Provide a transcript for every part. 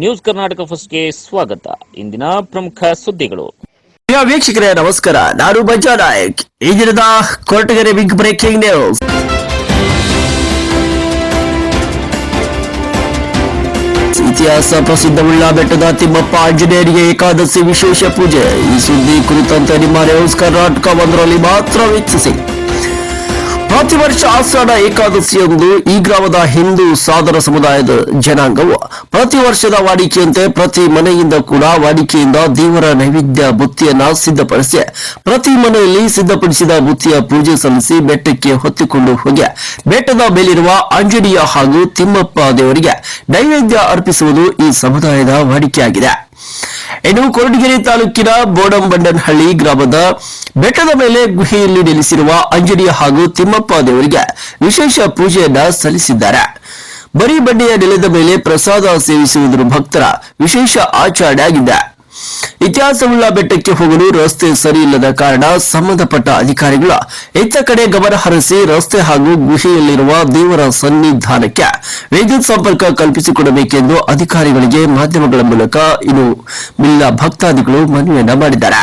News Karnataka ಫಸ್ಟ್ಗೆ ಸ್ವಾಗತ. ಇಂದಿನ ಪ್ರಮುಖ ಸುದ್ದಿಗಳು. ವೀಕ್ಷಕರೇ, ನಮಸ್ಕಾರ. ನಾನು ಬಜಾ ನಾಯಕ್. ಈ ದಿನದ ಕೊರಟಗೆರೆ ಬಿಗ್ ಬ್ರೇಕಿಂಗ್ ನ್ಯೂಸ್. ಇತಿಹಾಸ ಪ್ರಸಿದ್ಧವುಳ್ಳ ಬೆಟ್ಟದ ತಿಮ್ಮಪ್ಪ ಆಂಜನೇಯರಿಗೆ ಏಕಾದಶಿ ವಿಶೇಷ ಪೂಜೆ. ಈ ಸುದ್ದಿ ಕುರಿತಂತೆ ನಿಮ್ಮ ನ್ಯೂಸ್ ಕರ್ನಾಟಕ ಒಂದರಲ್ಲಿ ಮಾತ್ರ ವೀಕ್ಷಿಸಿ. ಪ್ರತಿ ವರ್ಷ ಆಷಾಢ ಏಕಾದಶಿಯಂದು ಈ ಗ್ರಾಮದ ಹಿಂದೂ ಸಾಧನ ಸಮುದಾಯದ ಜನಾಂಗವು ಪ್ರತಿ ವರ್ಷದ ವಾಡಿಕೆಯಂತೆ ಪ್ರತಿ ಮನೆಯಿಂದ ಕೂಡ ವಾಡಿಕೆಯಿಂದ ದೇವರ ನೈವೇದ್ಯ ಬುತ್ತಿಯನ್ನ ಸಿದ್ಧಪಡಿಸಿ, ಪ್ರತಿ ಮನೆಯಲ್ಲಿ ಸಿದ್ಧಪಡಿಸಿದ ಬುತ್ತಿಯ ಪೂಜೆ ಸಲ್ಲಿಸಿ ಬೆಟ್ಟಕ್ಕೆ ಹೊತ್ತಿಕೊಂಡು ಹೋಗಿ, ಬೆಟ್ಟದ ಮೇಲಿರುವ ಆಂಜನೇಯ ಹಾಗೂ ತಿಮ್ಮಪ್ಪ ದೇವರಿಗೆ ನೈವೇದ್ಯ ಅರ್ಪಿಸುವುದು ಈ ಸಮುದಾಯದ ವಾಡಿಕೆಯಾಗಿದೆ. ಇನ್ನು ಕೊರಟಗೆರೆ ತಾಲೂಕಿನ ಬೋಡಂಬಂಡನಹಳ್ಳಿ ಗ್ರಾಮದ ಬೆಟ್ಟದ ಮೇಲೆ ಗುಹೆಯಲ್ಲಿ ನೆಲೆಸಿರುವ ಅಂಜನಿಯ ಹಾಗೂ ತಿಮ್ಮಪ್ಪ ದೇವರಿಗೆ ವಿಶೇಷ ಪೂಜೆಯನ್ನ ಸಲ್ಲಿಸಿದ್ದಾರೆ. ಬರೀ ಬಂಡೆಯ ನೆಲದ ಮೇಲೆ ಪ್ರಸಾದ ಸೇವಿಸುವುದರ ಭಕ್ತರ ವಿಶೇಷ ಆಚರಣೆ ಆಗಿದೆ ಇತಿಹಾಸವುಳ್ಳ ಬೆಟ್ಟಕ್ಕೆ ಹೋಗಲು ರಸ್ತೆ ಸರಿ ಇಲ್ಲದ ಕಾರಣ ಸಂಬಂಧಪಟ್ಟ ಅಧಿಕಾರಿಗಳು ಹೆಚ್ಚ ಕಡೆ ಗಮನ ಹರಿಸಿ ರಸ್ತೆ ಹಾಗೂ ಗುಹೆಯಲ್ಲಿರುವ ದೇವರ ಸನ್ನಿಧಾನಕ್ಕೆ ವಿದ್ಯುತ್ ಸಂಪರ್ಕ ಕಲ್ಪಿಸಿಕೊಡಬೇಕೆಂದು ಅಧಿಕಾರಿಗಳಿಗೆ ಮಾಧ್ಯಮಗಳ ಮೂಲಕ ಇನ್ನು ಮಿಲ್ಲ ಭಕ್ತಾದಿಗಳು ಮನವಿಯನ್ನ ಮಾಡಿದ್ದಾರೆ.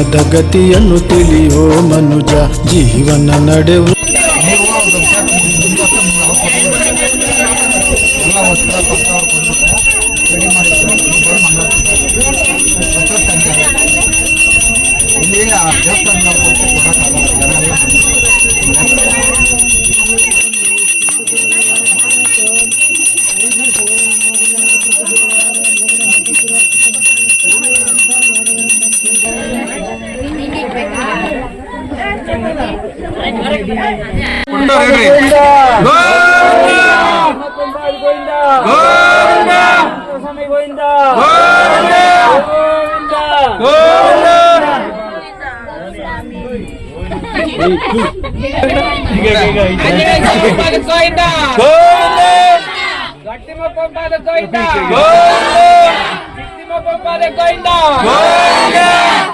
ಕರ್ಮದ ಗತಿಯನ್ನು ತಿಳಿಯೋ ಮನುಜ ಜೀವನ ನಡೆವು. గట్టిమ పంపాద గోయిందా గట్టిమ పంపాద గోయిందా గోయిందా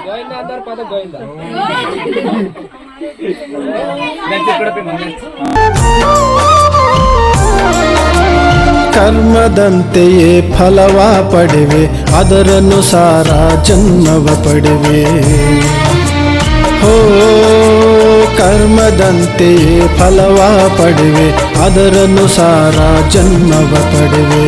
గోయిందా అందరి పద గోయిందా ಕರ್ಮದಂತೆಯೇ ಫಲವ ಪಡೆವೆ ಅದರನುಸಾರ ಜನ್ಮವ ಪಡೆವೆ. ಹೋ ಕರ್ಮದಂತೆಯೇ ಫಲವ ಪಡೆವೆ ಅದರನುಸಾರ ಜನ್ಮವ ಪಡೆವೆ.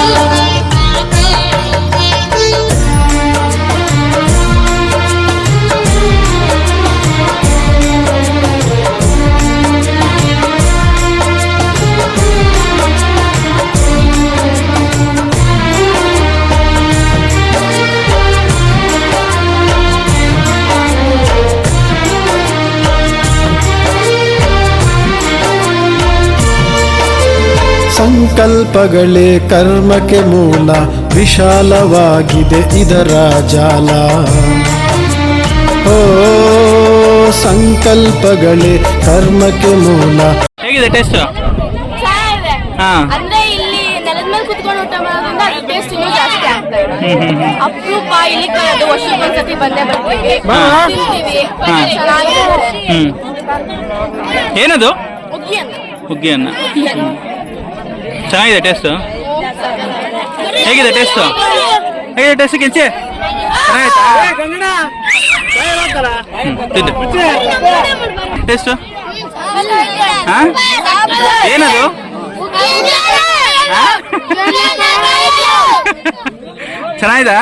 ಸಂಕಲ್ಪಗಳೇ ಕರ್ಮಕ್ಕೆ ಮೂಲ ವಿಶಾಲವಾಗಿದೆ ಇದರ ಜಾಲ. ಓ ಸಂಕಲ್ಪಗಳೇ ಕರ್ಮಕ್ಕೆ ಮೂಲ. ಹೇಗಿದೆ ಟೇಸ್ಟ್ ಹಾ. ಅಂದ್ರೆ ಇಲ್ಲಿ ನೆಲದ ಮೇಲೆ ಕುತ್ಕೊಂಡು ಊಟ ಮಾಡೋದ್ರಿಂದ ಅದು ಟೇಸ್ಟ್ ಇನ್ನೂ ಜಾಸ್ತಿ ಆಗ್ತಾ ಇದೆ. ಅಪರೂಪ ಇಲ್ಲಿ ಅದು ವರ್ಷಕ್ಕೆ ಒಂದ್ಸತಿ ಬಂದೇ ಬರ್ತೀವಿ. ತಿಂತೀವಿ. ಚೆನ್ನಾಗಿರುತ್ತೆ. ಏನದು? ಹುಗ್ಗಿ ಅನ್ನ ಹುಗ್ಗಿ ಅನ್ನ ಚೆನ್ನಾಗಿದೆ ಟೇಸ್ಟ್. ಹೇಗಿದೆ ಟೇಸ್ಟ್? ಹೇಗಿದೆ ಟೇಸ್ಟ್ ಕೆಂಚೆ? ಟೇಸ್ಟ್? ಹಾ? ಏನದು? ಚೆನ್ನಾಗಿದಾ?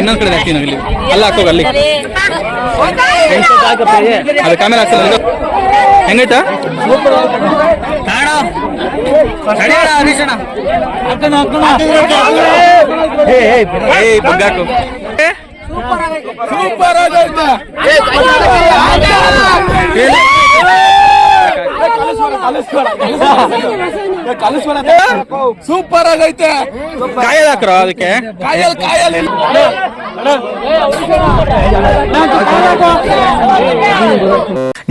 ಇನ್ನೊಂದ್ ಕಡೆ ಹಾಕ್ತೀನಿ ಅಲ್ಲಿ ಅಲ್ಲ ಹಾಕೋಗ ಅಲ್ಲಿ. ಅದು ಕ್ಯಾಮೆರಾ ಹಾಕ್ಸಲ್ಲ ಹೆಂಗೈತ? ಬಗ್ಗಾಕು ಸೂಪರ್ ಆಗೈತೆ ಕಾಯಲ್ ಹಾಕ್ರ ಅದಕ್ಕೆ? ಕಾಯಲ್ ಕಾಯಲ್. ಇಲ್ಲ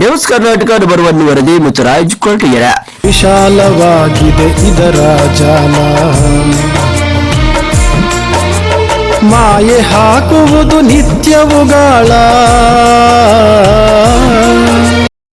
ನ್ಯೂಸ್ ಕರ್ನಾಟಕ ಬರುವ ವರದಿ ಮುತ್ತರಾಜ್ ಕೊರಟಗೆರೆ. ವಿಶಾಲವಾಗಿದೆ ಇದರ ಜಾಲ. ಮಾಯೆ ಹಾಕುವುದು ನಿತ್ಯವುಗಳ